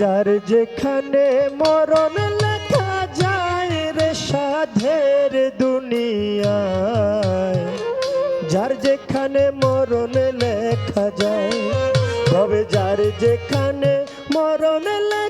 যার যেখানে মরণ লেখা যায় রে সাধের দুনিয়ায়। যার যেখানে মরণ লেখা যায়, তবে যার যেখানে মরণ লেখা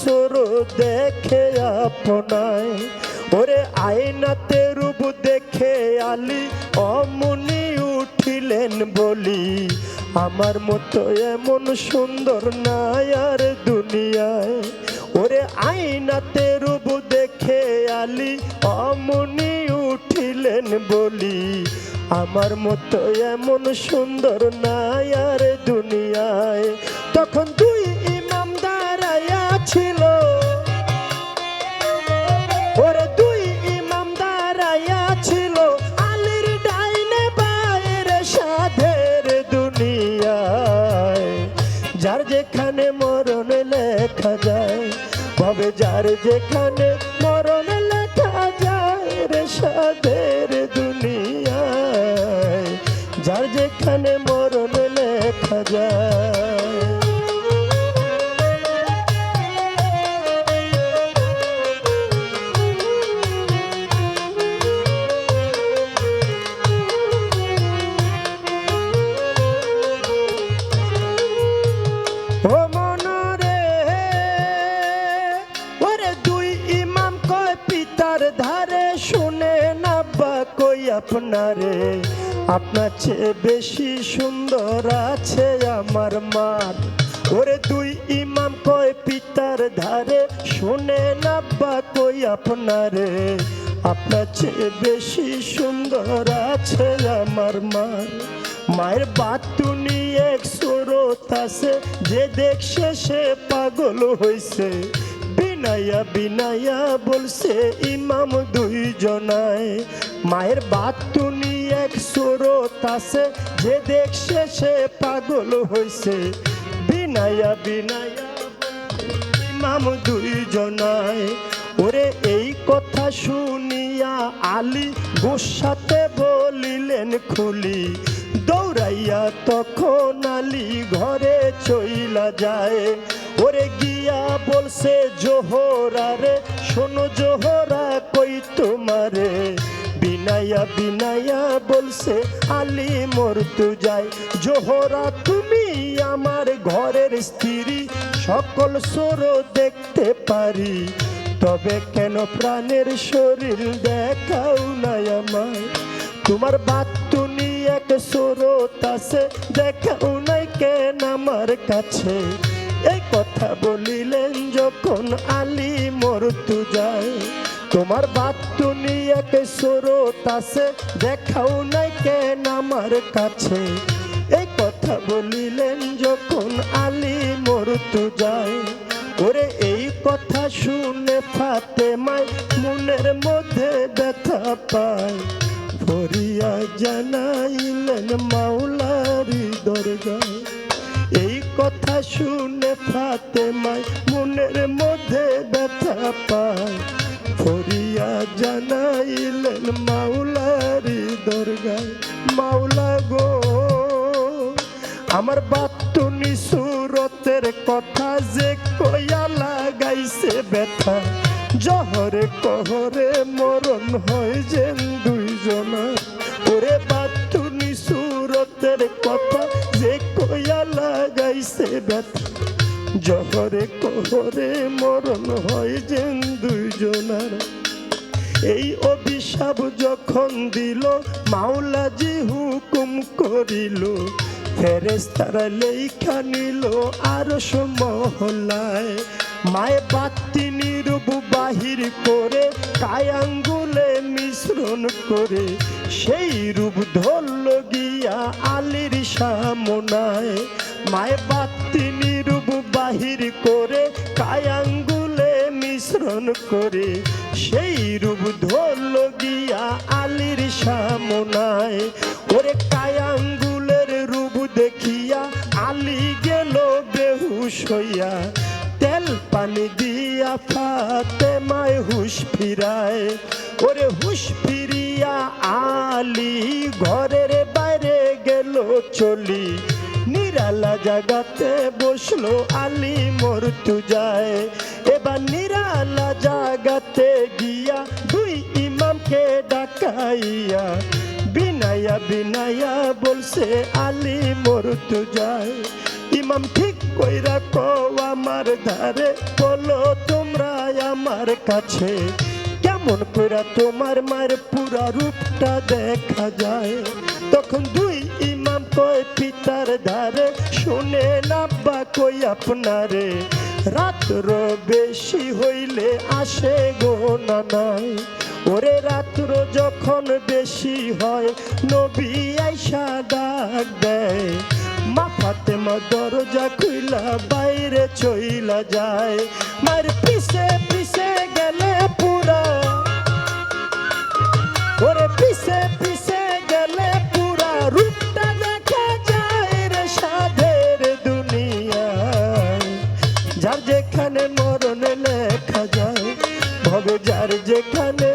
শুরু দেখে আপনায় ওরে আয়নাতে রূপ দেখে আলী, অমনি উঠিলেন বলি, আমার মতো এমন সুন্দর নাই আর দুনিয়ায়। ওরে আয়নাতে রূপ দেখে আলী, অমনি উঠিলেন বলি, আমার মতো এমন সুন্দর নাই আর দুনিয়ায়। তখন দুই যেখানে মরণ লেখা যায়, ভবে যার যেখানে মরণ লেখা যায় রে সাদের দুনিয়ায়। যার যেখানে মরণ লেখা যায় ধারে শুনে না বা কই আপনারে? আপনার চেয়ে বেশি সুন্দর আছে আমার মার ওরে দুই ইমাম কয় পিতার ধারে? শুনে না বা কই আপনারে? আপনার চেয়ে বেশি সুন্দর আছে আমার মার মায়ের বাতুনি এক সুরত আছে, যে দেখছে সে পাগল হইছে। বিনায়া বিনায়া বলছে, ইমাম দুই জনায় মায়ের বাতুনি এক সুরত আছে। যে দেখছে সে পাগল হইছে। বিনায়া বিনায়া ইমাম দুই জনায় ওরে এই কথা শুনিয়া আলী গোসাতে বলিলেন খুলি। দৌড়াইয়া তখন আলি ঘরে চইলা যায়। ওরে গিয়া বলছে, জোহরা রে, শোনো জোহরা, কই তোমারে? বিনায়া বিনায়া বলছে, আলী মরতু যায় জোহরা, তুমি আমার ঘরের স্ত্রী, সকল সোর দেখতে পারি। তবে কেন প্রাণের শরীর দেখাও নাই আমায়? তোমার বাতুনি এক সোরত আছে। কেন আমার কাছে? এই কথা বলিলেন যখন আলী মরতু যায়। তোমার বাতুনি এক সোরত আছে। দেখাও নাই কেন আমার কাছে? এই কথা বলিলেন যখন আলী মরতু যায়। ওরে এই কথা শুনে ফাতে মাই মনের মধ্যে ব্যথা পায়। ফরিয়া জানাইলেন মাওলারি দরগায়। এই কথা শুনে ফাতে মাই মনের মধ্যে ব্যথা পায়। ফরিয়া জানাইলেন মাওলারি দরগায়, মাওলা গো, আমার বাতুনি সুরতের কথা যে কইয়া লাগাইছে ব্যথা। জহরে কহরে মরণ হয় যে ব্যথা জহরে কহরে মরণ হয় যে দুইজনার। এই অভিশাপ যখন দিল, মাওলাজি হুকুম করিল। ফেরেস্তারা লেখা নিল আরশ মহলায় মায়ে বাতি নিরূপ বাহির করে কায়াঙ্গুলে মিশ্রণ করে। সেই রূপ ধরল গিয়া আলির সামনায়। মায়ে বাতি নিরূপ বাহির করে কায়াঙ্গুলে মিশ্রণ করে, সেই রূপ ধরল গিয়া আলির সামনায়। ওরে কায়াঙ্গুলের রূপ দেখিয়া আলি গেল বেহুশ হইয়া। তেল পানি দিয়া ফাতে মায় হুশ ফিরায়। ওরে হুশ ফিরিয়া আলি ঘরের বাইরে গেল চলি। নিরালা জাগাতে বসল আলি মরতু যায়। এবার নিরালা জাগাতে গিয়া দুই ইমামকে ডাকাইয়া বিনায়া বিনায়া বলছে, আলী মরতু যায়। ইমাম ঠিক কইরা কো আমার ধারে বলো তোমরা আমার কাছে। কেমন কইরা তোমার মায়ের পুরা রূপটা দেখা যায়? তখন দুই কয় পিতার ধারে? শুনে নাব্বা কই আপনারে? রাত্র বেশি হইলে আসে গো নাই ওরে রাত্র যখন বেশি হয়, নবী আইসা ডাক দেয়। মা ফাতেমা দরজা খুইলা, বাইরে চইলা যায়। মার পিছে পিছে গেলে পুরা। ওরে পিছে যেখানে মরণ লেখা যায় ভবে যার যেখানে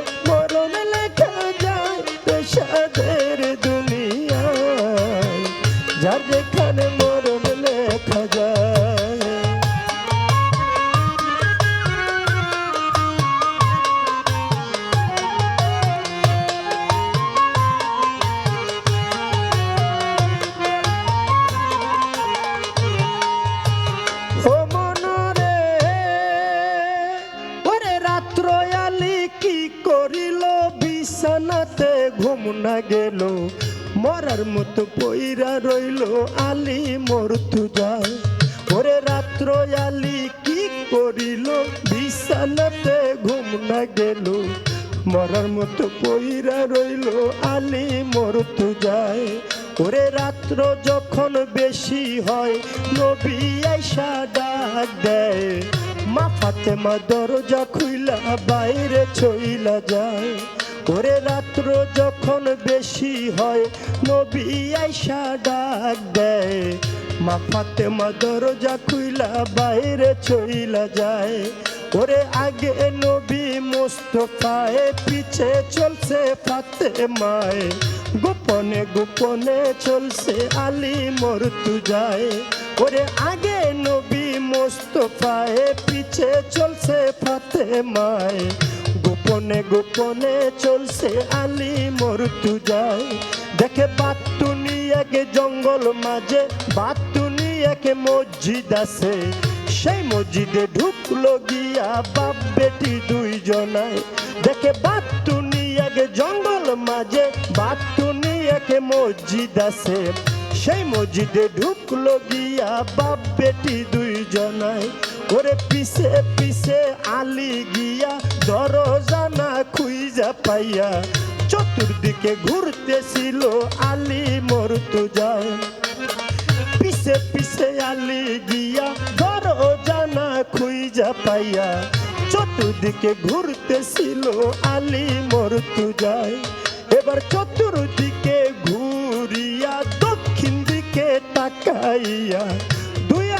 আলি মরতু যায়। ওরে রাত্র আলি কি করিল? বিছানাতে ঘুম না গেল। মরার মতো পইরা রইল, আলি মরতু যায়। ওরে রাত্র যখন বেশি হয়, নবী আইসা ডাক দেয়। মা দরজা খুইলা বাইরে চইলা যায়। ওরে রাত্র যখন বেশি হয়, নবী আইসা ডাক দেয়, মা ফাতেমা দরজা খুইলা বাইরে চইলা যায়। ওরে আগে নবী মোস্তফায় পিছে চলছে ফাতেমায়, গোপনে গোপনে চলছে আলী মরতু যায় ওরে আগে নবী মোস্তফায় পিছে চলছে ফাতেমায় গোপনে গোপনে চলছে আলী মরতু যায় দেখে বাতুনি একে জঙ্গল মাঝে, বাতুনি একে মসজিদ আছে। সেই মসজিদে ঢুকলো গিয়া বাপ বেটি দুইজনায় দেখে বাতুনি একে জঙ্গল মাঝে, বাতুনি একে মসজিদ আছে। সেই মসজিদে ঢুকলো গিয়া বাপ বেটি দুইজনায় ওরে পিছে পিছে আলি গিয়া দরজা না খুইজা পাইয়া। চতুর্দিকে ঘুরতেছিল আলি মরতু যায় পিছে পিছে আলি গিয়া দরজা না খুইজা পাইয়া। চতুর্দিকে ঘুরতেছিল আলি মরতু যায় এবার চতুর্দিকে ঘুরিয়া দক্ষিণ দিকে তাকাইয়া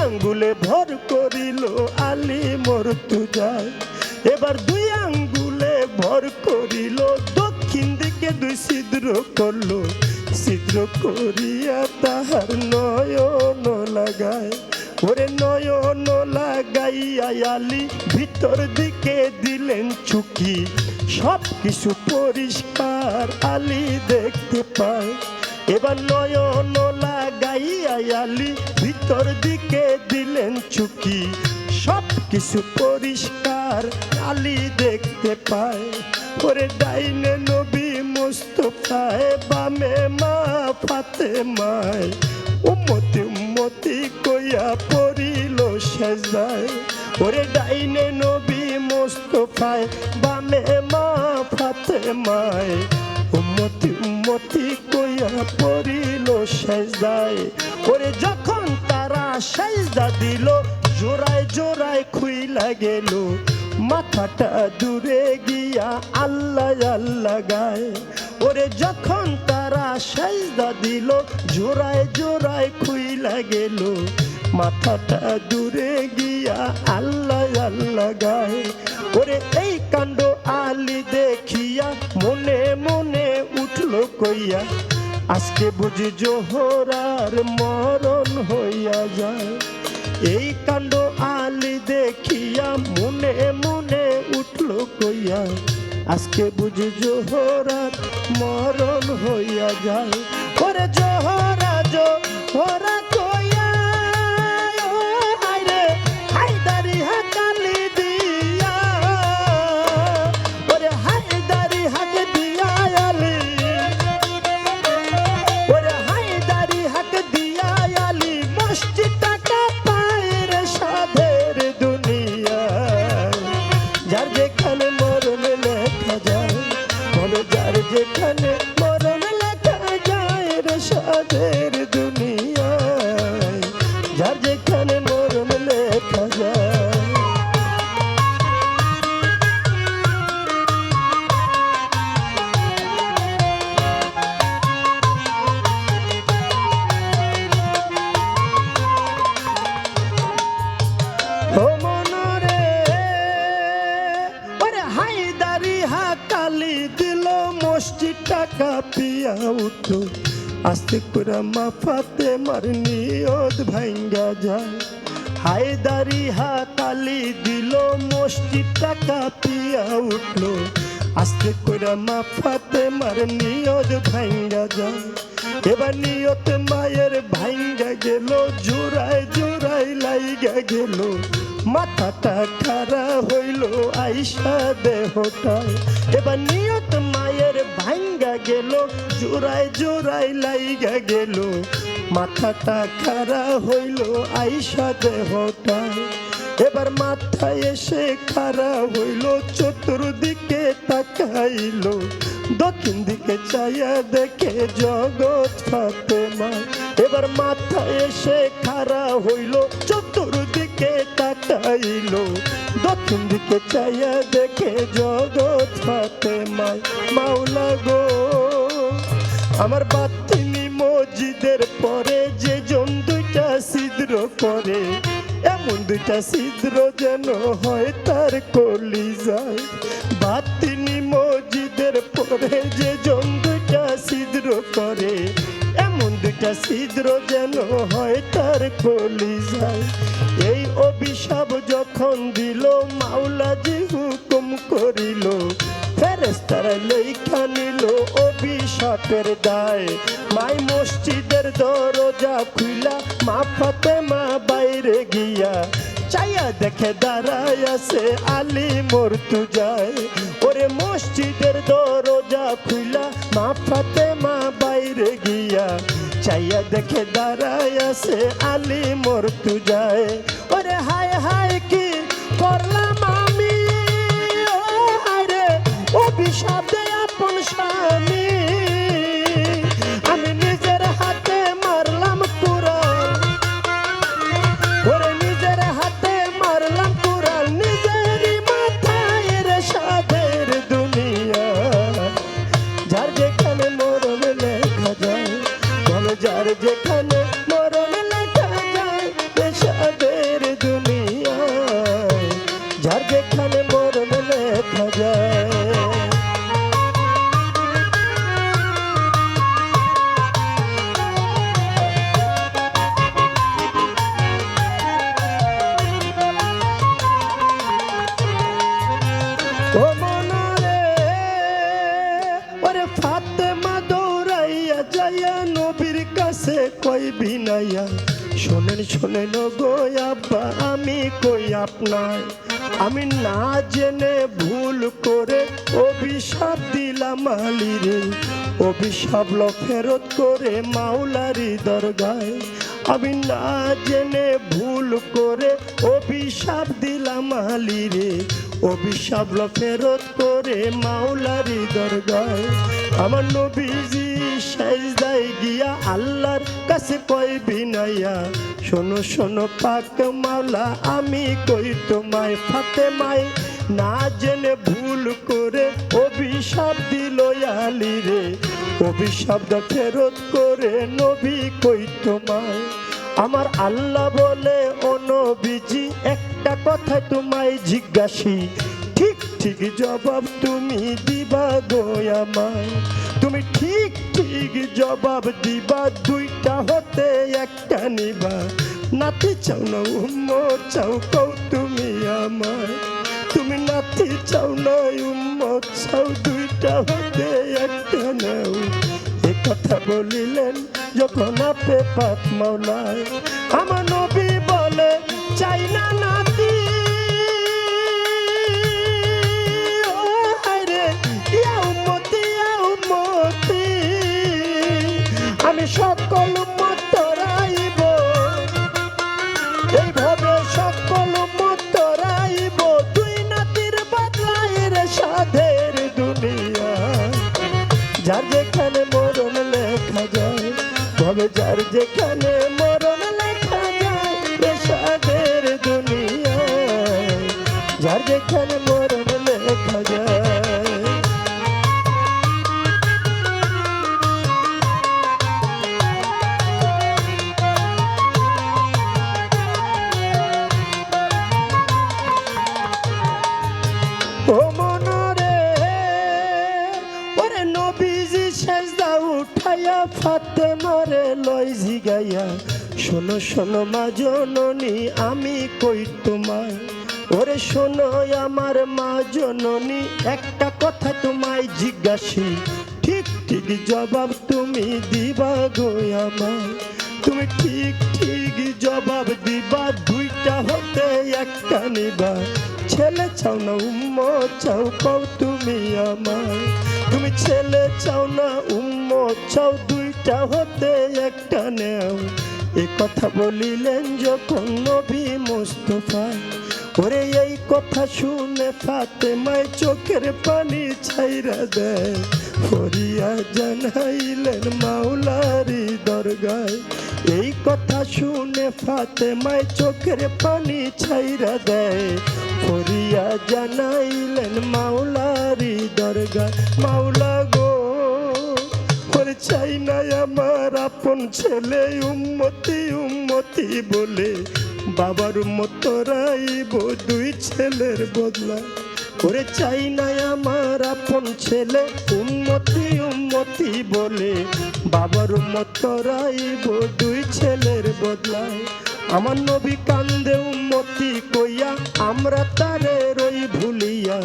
আঙ্গুলে ভর করিল আলি মরতু যায় এবার দুই আঙ্গুলে ভর করিল, দক্ষিণ দিকে দুই ছিদ্র করল। ছিদ্র করিয়া তাহার নয়ন লাগায়। ওরে নয়ন লাগাইয়া আলি ভিতর দিকে দিলেন চুকি সব কিছু পরিষ্কার আলি দেখতে পায়। এবার নয়ন লাগাইয়া আলি ভিতর দিকে দিলেন চুকি সব কিছু পরিষ্কার আলি দেখতে পায়। ওরে ডাইনে নবী মোস্তফায় বামে মা ফাতে মায় উম্মতি উম্মতি কইয়া পড়িল সেজায়। ওরে ডাইনে নবী মোস্তফায় বামে মা ফাতে মায় উম্মতি উম্মতি কইয়া পড়িল সেজদায় ওরে যখন সেজদা দিল, জোড়ায় জোড়ায় খুইলা গেল। মাথাটা দূরে গিয়া আল্লাহ আল্লাহ গায়। ওরে যখন তারা সেজদা দিল, জোড়ায় জোড়ায় খুইলা গেল। মাথাটা দূরে গিয়া আল্লাহ আল্লাহ গায়। ওরে এই কাণ্ড আলি দেখিয়া মনে মনে উঠল কইয়া আজকে বুঝি জোহরার মরণ হইয়া যায়। এই কাণ্ড আলি দেখিয়া মনে মনে উঠল কইয়া, আজকে বুঝি জোহরার মরণ হইয়া যায়। ওরে জোহরা জোহরা যেখানে মরণ লেখা যায় রে সাধের করে মাফাতে মার নিয়ত ভাঙ্গা যায়। হায়দারি হাকালি দিল, মসজিদটা কাঁপিয়া উঠল। আস্তে করে মাফাতে মার নিয়ত ভাঙ্গা যায়। এবার নিয়ত মায়ের ভাঙ্গা গেল, জোড়ায় জোড়ায় লাইগা গেল। মাথাটা খারা হইল আইসা দেহটায়। এবার নিয়ত মায়ের ভাঙ্গা গেল, জোড়ায় জোড়ায় লাইগা গেল। মাথাটা খারা হইল আইসা দেহটায়। এবার মাথায় এসে খারা হইল, চতুর্দিকে তাকাইল। দক্ষিণ দিকে চাইয়া দেখে জগৎ ফাতেমা। এবার মাথায় এসে খারা হইল, চতুর্দিকে তাকাইল? দক্ষিণ দিকে চাইয়া দেখে জগৎ ফাতেমায় মাওলা গো। আমার বাতিনি মসজিদের পরে যে জন দুইটা ছিদ্র করে, এমন দুইটা ছিদ্র যেন হয় তার কলি যায় বাতিনি মসজিদের পরে যে জন দুইটা ছিদ্র করে, এমন দুইটা ছিদ্র যেন হয় তার কলি যায় এই অভিশাপ যখন দিল মাওলাজি হুকুম করিল ফেরেস্তারা লেখা নিল অভিশাপের দায়। মাই মসজিদের দরজা খুইলা, মা ফাতেমা বাইরে গিয়া। চাইয়া দেখে দাঁড়ায় আছে আলী মরতু যায় ওরে মসজিদের দরজা খুইলা, মা ফাতেমা বাইরে গিয়া। চাইয়া দেখে দাঁড়ায় আছে আলী মরতু যায় ওরে হায় হায় কি করলাম আমি? ও হায় রে, অভিশাপ আপন স্বামী। ফাতেমা দৌড়াইয়া যাইয়া নবীর কাছে কই বিনাইয়া শোনেন শোনেন গো আব্বা, আমি কই আপনার? আমি না জেনে ভুল করে অভিশাপ দিলাম আলিরে, অভিশাপ ল ফেরত করে মাওলারি দরগায়। আমি না জেনে ভুল করে অভিশাপ দিলাম আলিরে অভিশাপ ফেরত করে মাওলারি দরগায়। আমার নবীজি সাজদায় গিয়া আল্লাহর কাছে কই বিনাইয়া, শোনো শোনো পাক মাওলা, আমি কই তোমায় ফাতে মাই না জেনে ভুল করে অভিশাপ দিল আলী রে। অভিশাপ ফেরত করে নবী কই তোমায়? আমার আল্লাহ বলে, ও নবীজি একটা কথা তোমায় জিজ্ঞাসি, ঠিক ঠিক জবাব তুমি দিবা গো আমায়। তুমি ঠিক ঠিক জবাব দিবা, দুইটা হতে একটা নিবা। নাতি চাও না উম্ম, চাও কও তুমি আমায়। তুমি নাতি চাও না উম্ম, চাও দুইটা হতে একটা নাও। এ কথা বলিলেন যখন আপে পাক মাওলায়। আমার নবী বলে, চাই না নাতি সকল মতরাইব এইভাবে সকল মতরাইব দুই নাতির বদলাই রে সাধের দুনিয়া। যার যেখানে মরণ লেখা যায় তবে যার যেখানে মরণ লেখা যায় রে সাধের দুনিয়া। যার যেখানে মরণ শোনো শোনো মা জননী, আমি কই তোমায়? ওরে শোনো আমার মা জননী, একটা কথা তোমায় জিজ্ঞাসি। ঠিক ঠিক জবাব তুমি দিবা গো আমায়। তুমি ঠিক ঠিক জবাব দিবা, দুইটা হতে একটা নিবা। ছেলে চাও না উম্ম চাও, কও তুমি আমায়। তুমি ছেলে চাও না উম্ম চাও, দুইটা হতে একটা নেও। এ কথা বলিলেন যখন নবী মুস্তফা। ওরে, এই কথা শুনে ফাতে মাই চোখের পানি ছাইরা দেয়। ফরিয়া জানাইলেন মাওলারি দরগায়। এই কথা শুনে ফাতে মাই চোখের পানি ছাইরা দেয়। ফরিয়া জানাইলেন মাওলারি দরগায়। মাওলা চাই না আমার আপন ছেলে, উম্মতি উম্মতি বলে। বাবার মতরাই রাইব দুই ছেলের বদলা। করে চাই না আমার আপন ছেলে উন্মতি উন্মতি বলে। বাবার মতরাই রাইব দুই ছেলের বদলায়। আমার নবী কান্দে উন্মতি কইয়া, আমরা তারে রই ভুলিয়া।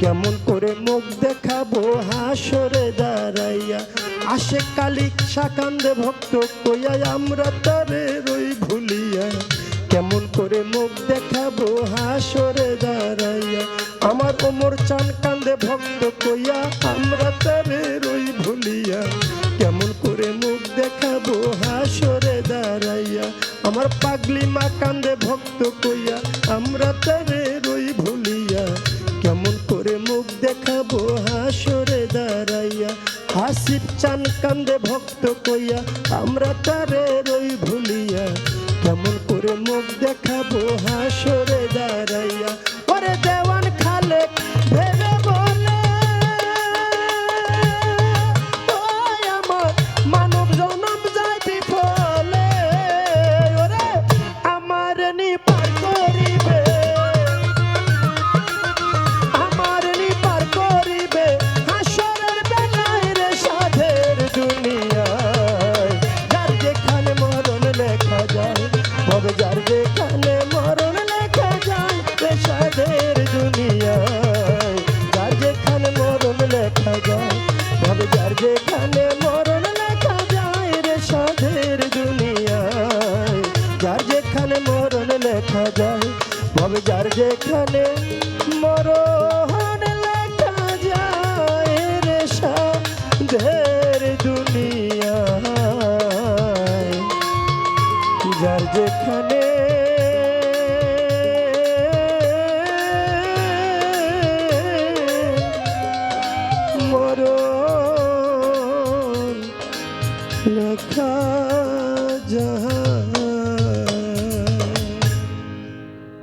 কেমন করে মুখ দেখাবো হাসরে দাঁড়াইয়া। আসে কালিক সাকান্দে ভক্ত কইয়া, আমরা তারে রই ভুলিয়া। কেমন করে মুখ দেখাবো হাসরে দাঁড়াইয়া। আমার ওমর চান কান্দে ভক্ত কইয়া, আমরা তারে রই ভুলিয়া। পাগলি মা কান্দে ভক্ত কইয়া, আমরা তারে রই ভুলিয়া, কেমন করে মুখ দেখাবো হাসরে দাঁড়াইয়া। হাসিব চান কান্দে ভক্ত কইয়া, আমরা তারে রই ভুলিয়া, কেমন করে মুখ দেখাবো হাসরে দাঁড়াইয়া। পরে দেওয়ান যেখানে মরণ লেখা যায় রে সাধের দুনিয়ায়। যার যেখানে মরণ লেখা যায় তবে যার যেখানে মরণ